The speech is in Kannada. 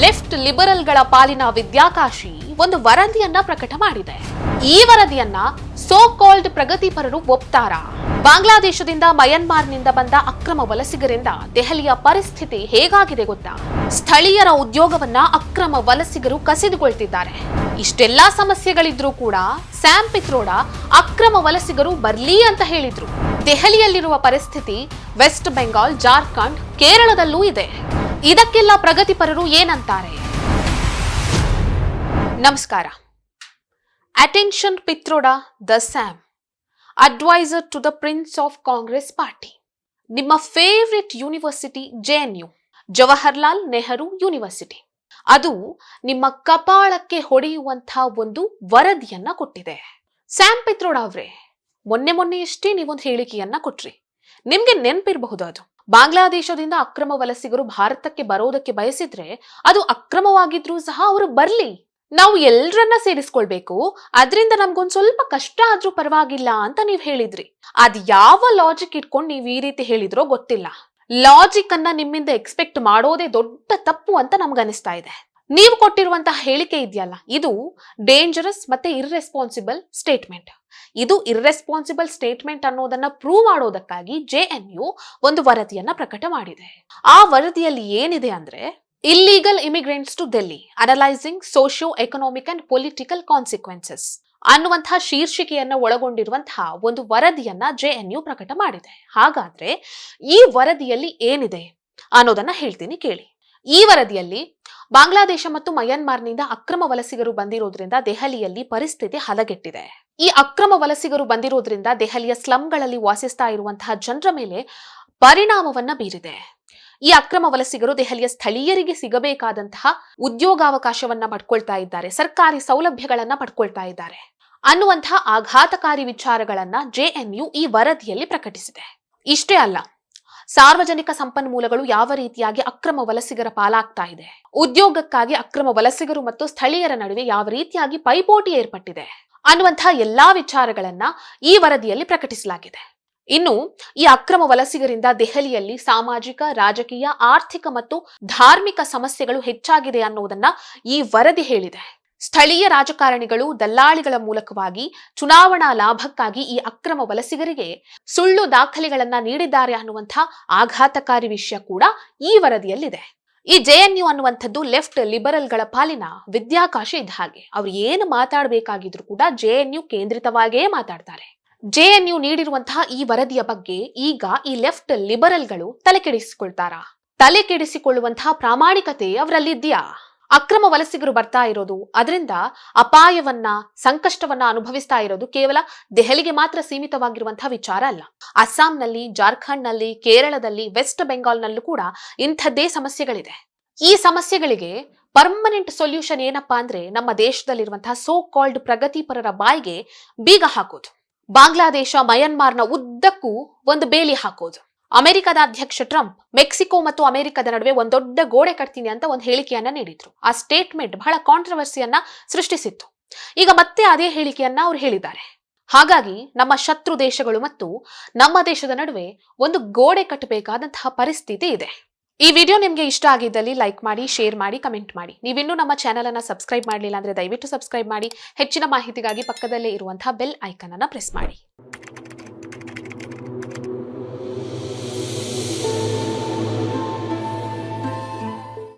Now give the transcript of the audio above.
ಲೆಫ್ಟ್ ಲಿಬರಲ್ಗಳ ಪಾಲಿನ ವಿದ್ಯಾಕಾಶಿ ಒಂದು ವರದಿಯನ್ನ ಪ್ರಕಟ ಮಾಡಿದೆ. ಈ ವರದಿಯನ್ನ ಸೋ ಕಾಲ್ಡ್ ಪ್ರಗತಿಪರರು ಒಪ್ತಾರ. ಬಾಂಗ್ಲಾದೇಶದಿಂದ ಮಯನ್ಮಾರ್ನಿಂದ ಬಂದ ಅಕ್ರಮ ವಲಸಿಗರಿಂದ ದೆಹಲಿಯ ಪರಿಸ್ಥಿತಿ ಹೇಗಾಗಿದೆ ಗೊತ್ತಾ? ಸ್ಥಳೀಯರ ಉದ್ಯೋಗವನ್ನ ಅಕ್ರಮ ವಲಸಿಗರು ಕಸಿದುಕೊಳ್ತಿದ್ದಾರೆ. ಇಷ್ಟೆಲ್ಲಾ ಸಮಸ್ಯೆಗಳಿದ್ರೂ ಕೂಡ ಸ್ಯಾಮ್ ಪಿತ್ರೋಡ ಅಕ್ರಮ ವಲಸಿಗರು ಬರ್ಲಿ ಅಂತ ಹೇಳಿದ್ರು. ದೆಹಲಿಯಲ್ಲಿರುವ ಪರಿಸ್ಥಿತಿ ವೆಸ್ಟ್ ಬೆಂಗಾಲ್, ಜಾರ್ಖಂಡ್, ಕೇರಳದಲ್ಲೂ ಇದೆ. ಇದಕ್ಕೆಲ್ಲ ಪ್ರಗತಿಪರರು ಏನಂತಾರೆ? ನಮಸ್ಕಾರ. Attention Pitroda the Sam advisor to the prince of Congress party ನಿಮ್ಮ favourite university J N U Jawaharlal Nehru university ಅದು ನಿಮ್ಮ ಕಪಾಳಕ್ಕೆ ಹೊಡೆಯುವಂತಹ ಒಂದು ವರದಿಯನ್ನ ಕೊಟ್ಟಿದೆ. ಸ್ಯಾಮ್ ಪಿತ್ರೋಡ ಅವ್ರೆ, ಮೊನ್ನೆ ಮೊನ್ನೆಯಷ್ಟೇ ನೀವೊಂದು ಹೇಳಿಕೆಯನ್ನ ಕೊಟ್ರಿ. ನಿಮ್ಗೆ ನೆನಪಿರಬಹುದು ಅದು. ಬಾಂಗ್ಲಾದೇಶದಿಂದ ಅಕ್ರಮ ವಲಸಿಗರು ಭಾರತಕ್ಕೆ ಬರೋದಕ್ಕೆ ಬಯಸಿದ್ರೆ ಅದು ಅಕ್ರಮವಾಗಿದ್ರೂ ಸಹ ಅವರು ಬರ್ಲಿ. ನಾವು ಎಲ್ರನ್ನ ಸೇರಿಸ್ಕೊಳ್ಬೇಕು. ಅದರಿಂದ ನಮ್ಗೊಂದ್ ಸ್ವಲ್ಪ ಕಷ್ಟ ಆದ್ರೂ ಪರವಾಗಿಲ್ಲ ಅಂತ ನೀವ್ ಹೇಳಿದ್ರಿ. ಅದ್ ಯಾವ ಲಾಜಿಕ್ ಇಟ್ಕೊಂಡು ನೀವ್ ಈ ರೀತಿ ಹೇಳಿದ್ರೋ ಗೊತ್ತಿಲ್ಲ. ಲಾಜಿಕ್ ಅನ್ನ ನಿಮ್ಮಿಂದ ಎಕ್ಸ್ಪೆಕ್ಟ್ ಮಾಡೋದೇ ದೊಡ್ಡ ತಪ್ಪು ಅಂತ ನಮ್ಗನಿಸ್ತಾ ಇದೆ. ನೀವು ಕೊಟ್ಟಿರುವಂತಹ ಹೇಳಿಕೆ ಇದೆಯಲ್ಲ, ಇದು ಡೇಂಜರಸ್ ಮತ್ತೆ ಇರ್ರೆಸ್ಪಾನ್ಸಿಬಲ್ ಸ್ಟೇಟ್ಮೆಂಟ್ ಇದು ಇರ್ರೆಸ್ಪಾನ್ಸಿಬಲ್ ಸ್ಟೇಟ್ಮೆಂಟ್ ಅನ್ನೋದನ್ನ ಪ್ರೂವ್ ಮಾಡೋದಕ್ಕಾಗಿ ಜೆ ಎನ್ ಯು ಒಂದು ವರದಿಯನ್ನ ಪ್ರಕಟ ಮಾಡಿದೆ. ಆ ವರದಿಯಲ್ಲಿ ಏನಿದೆ ಅಂದ್ರೆ illegal immigrants to Delhi analysing socio economic and political consequences ಅನ್ನುವಂತಹ ಶೀರ್ಷಿಕೆಯನ್ನ ಒಳಗೊಂಡಿರುವಂತಹ ಒಂದು ವರದಿಯನ್ನ ಜೆ ಎನ್ ಯು ಪ್ರಕಟ ಮಾಡಿದೆ. ಹಾಗಾದ್ರೆ ಈ ವರದಿಯಲ್ಲಿ ಏನಿದೆ ಅನ್ನೋದನ್ನ ಹೇಳ್ತೀನಿ ಕೇಳಿ. ಈ ವರದಿಯಲ್ಲಿ ಬಾಂಗ್ಲಾದೇಶ ಮತ್ತು ಮಯನ್ಮಾರ್ನಿಂದ ಅಕ್ರಮ ವಲಸಿಗರು ಬಂದಿರೋದ್ರಿಂದ ದೆಹಲಿಯಲ್ಲಿ ಪರಿಸ್ಥಿತಿ ಹದಗೆಟ್ಟಿದೆ. ಈ ಅಕ್ರಮ ವಲಸಿಗರು ಬಂದಿರೋದ್ರಿಂದ ದೆಹಲಿಯ ಸ್ಲಂಗಳಲ್ಲಿ ವಾಸಿಸ್ತಾ ಇರುವಂತಹ ಜನರ ಮೇಲೆ ಪರಿಣಾಮವನ್ನ ಬೀರಿದೆ. ಈ ಅಕ್ರಮ ವಲಸಿಗರು ದೆಹಲಿಯ ಸ್ಥಳೀಯರಿಗೆ ಸಿಗಬೇಕಾದಂತಹ ಉದ್ಯೋಗಾವಕಾಶವನ್ನ ಪಡ್ಕೊಳ್ತಾ ಇದ್ದಾರೆ, ಸರ್ಕಾರಿ ಸೌಲಭ್ಯಗಳನ್ನ ಪಡ್ಕೊಳ್ತಾ ಇದ್ದಾರೆ ಅನ್ನುವಂತಹ ಆಘಾತಕಾರಿ ವಿಚಾರಗಳನ್ನ ಜೆಎನ್ಯು ಈ ವರದಿಯಲ್ಲಿ ಪ್ರಕಟಿಸಿದೆ. ಇಷ್ಟೇ ಅಲ್ಲ ಸಾರ್ವಜನಿಕ ಸಂಪನ್ಮೂಲಗಳು ಯಾವ ರೀತಿಯಾಗಿ ಅಕ್ರಮ ವಲಸಿಗರ ಪಾಲಾಗ್ತಾ ಇದೆ? ಉದ್ಯೋಗಕ್ಕಾಗಿ ಅಕ್ರಮ ವಲಸಿಗರು ಮತ್ತು ಸ್ಥಳೀಯರ ನಡುವೆ ಯಾವ ರೀತಿಯಾಗಿ ಪೈಪೋಟಿ ಏರ್ಪಟ್ಟಿದೆ? ಅನ್ನುವಂತಹ ಎಲ್ಲಾ ವಿಚಾರಗಳನ್ನ ಈ ವರದಿಯಲ್ಲಿ ಪ್ರಕಟಿಸಲಾಗಿದೆ. ಇನ್ನು, ಈ ಅಕ್ರಮ ವಲಸಿಗರಿಂದ ದೆಹಲಿಯಲ್ಲಿ ಸಾಮಾಜಿಕ, ರಾಜಕೀಯ, ಆರ್ಥಿಕ ಮತ್ತು ಧಾರ್ಮಿಕ ಸಮಸ್ಯೆಗಳು ಹೆಚ್ಚಾಗಿದೆ ಅನ್ನೋದನ್ನ ಈ ವರದಿ ಹೇಳಿದೆ. ಸ್ಥಳೀಯ ರಾಜಕಾರಣಿಗಳು ದಲ್ಲಾಳಿಗಳ ಮೂಲಕವಾಗಿ ಚುನಾವಣಾ ಲಾಭಕ್ಕಾಗಿ ಈ ಅಕ್ರಮ ವಲಸಿಗರಿಗೆ ಸುಳ್ಳು ದಾಖಲೆಗಳನ್ನ ನೀಡಿದ್ದಾರೆ ಅನ್ನುವಂಥ ಆಘಾತಕಾರಿ ವಿಷಯ ಕೂಡ ಈ ವರದಿಯಲ್ಲಿದೆ. ಈ ಜೆಎನ್ಯು ಅನ್ನುವಂಥದ್ದು ಲೆಫ್ಟ್ ಲಿಬರಲ್ಗಳ ಪಾಲಿನ ವಿದ್ಯಾಕಾಶ ಇದ್ದ ಹಾಗೆ. ಅವ್ರು ಏನು ಮಾತಾಡಬೇಕಾಗಿದ್ರು ಕೂಡ ಜೆಎನ್ಯು ಕೇಂದ್ರಿತವಾಗಿಯೇ ಮಾತಾಡ್ತಾರೆ. ಜೆಎನ್ಯು ನೀಡಿರುವಂತಹ ಈ ವರದಿಯ ಬಗ್ಗೆ ಈಗ ಈ ಲೆಫ್ಟ್ ಲಿಬರಲ್ಗಳು ತಲೆ ಕೆಡಿಸಿಕೊಳ್ತಾರಾ ತಲೆ ಕೆಡಿಸಿಕೊಳ್ಳುವಂತಹ ಪ್ರಾಮಾಣಿಕತೆ ಅವರಲ್ಲಿದ್ಯಾ ಅಕ್ರಮ ವಲಸಿಗರು ಬರ್ತಾ ಇರೋದು, ಅದರಿಂದ ಅಪಾಯವನ್ನ, ಸಂಕಷ್ಟವನ್ನ ಅನುಭವಿಸ್ತಾ ಇರೋದು ಕೇವಲ ದೆಹಲಿಗೆ ಮಾತ್ರ ಸೀಮಿತವಾಗಿರುವಂತಹ ವಿಚಾರ ಅಲ್ಲ. ಅಸ್ಸಾಂನಲ್ಲಿ, ಜಾರ್ಖಂಡ್ನಲ್ಲಿ, ಕೇರಳದಲ್ಲಿ, ವೆಸ್ಟ್ ಬೆಂಗಾಲ್ನಲ್ಲೂ ಕೂಡ ಇಂಥದ್ದೇ ಸಮಸ್ಯೆಗಳಿದೆ. ಈ ಸಮಸ್ಯೆಗಳಿಗೆ ಪರ್ಮನೆಂಟ್ ಸೊಲ್ಯೂಷನ್ ಏನಪ್ಪಾ ಅಂದ್ರೆ ನಮ್ಮ ದೇಶದಲ್ಲಿರುವಂತಹ ಸೋ ಕಾಲ್ಡ್ ಪ್ರಗತಿಪರರ ಬಾಯಿಗೆ ಬೀಗ ಹಾಕೋದು. ಬಾಂಗ್ಲಾದೇಶ, ಮಯನ್ಮಾರ್ನ ಉದ್ದಕ್ಕೂ ಒಂದು ಬೇಲಿ ಹಾಕೋದು. ಅಮೆರಿಕದ ಅಧ್ಯಕ್ಷ ಟ್ರಂಪ್ ಮೆಕ್ಸಿಕೋ ಮತ್ತು ಅಮೆರಿಕದ ನಡುವೆ ಒಂದು ದೊಡ್ಡ ಗೋಡೆ ಕಟ್ತೀನಿ ಅಂತ ಒಂದು ಹೇಳಿಕೆಯನ್ನ ನೀಡಿದ್ರು. ಆ ಸ್ಟೇಟ್ಮೆಂಟ್ ಬಹಳ ಕಾಂಟ್ರವರ್ಸಿಯನ್ನ ಸೃಷ್ಟಿಸಿತ್ತು. ಈಗ ಮತ್ತೆ ಅದೇ ಹೇಳಿಕೆಯನ್ನ ಅವ್ರು ಹೇಳಿದ್ದಾರೆ. ಹಾಗಾಗಿ ನಮ್ಮ ಶತ್ರು ದೇಶಗಳು ಮತ್ತು ನಮ್ಮ ದೇಶದ ನಡುವೆ ಒಂದು ಗೋಡೆ ಕಟ್ಟಬೇಕಾದಂತಹ ಪರಿಸ್ಥಿತಿ ಇದೆ. ಈ ವಿಡಿಯೋ ನಿಮಗೆ ಇಷ್ಟ ಆಗಿದ್ದಲ್ಲಿ ಲೈಕ್ ಮಾಡಿ, ಶೇರ್ ಮಾಡಿ, ಕಮೆಂಟ್ ಮಾಡಿ. ನೀವಿನ್ನೂ ನಮ್ಮ ಚಾನಲ್ ಅನ್ನ ಸಬ್ಸ್ಕ್ರೈಬ್ ಮಾಡಲಿಲ್ಲ ಅಂದ್ರೆ ದಯವಿಟ್ಟು ಸಬ್ಸ್ಕ್ರೈಬ್ ಮಾಡಿ. ಹೆಚ್ಚಿನ ಮಾಹಿತಿಗಾಗಿ ಪಕ್ಕದಲ್ಲೇ ಇರುವಂತಹ ಬೆಲ್ ಐಕನ್ ಅನ್ನ ಪ್ರೆಸ್ ಮಾಡಿ.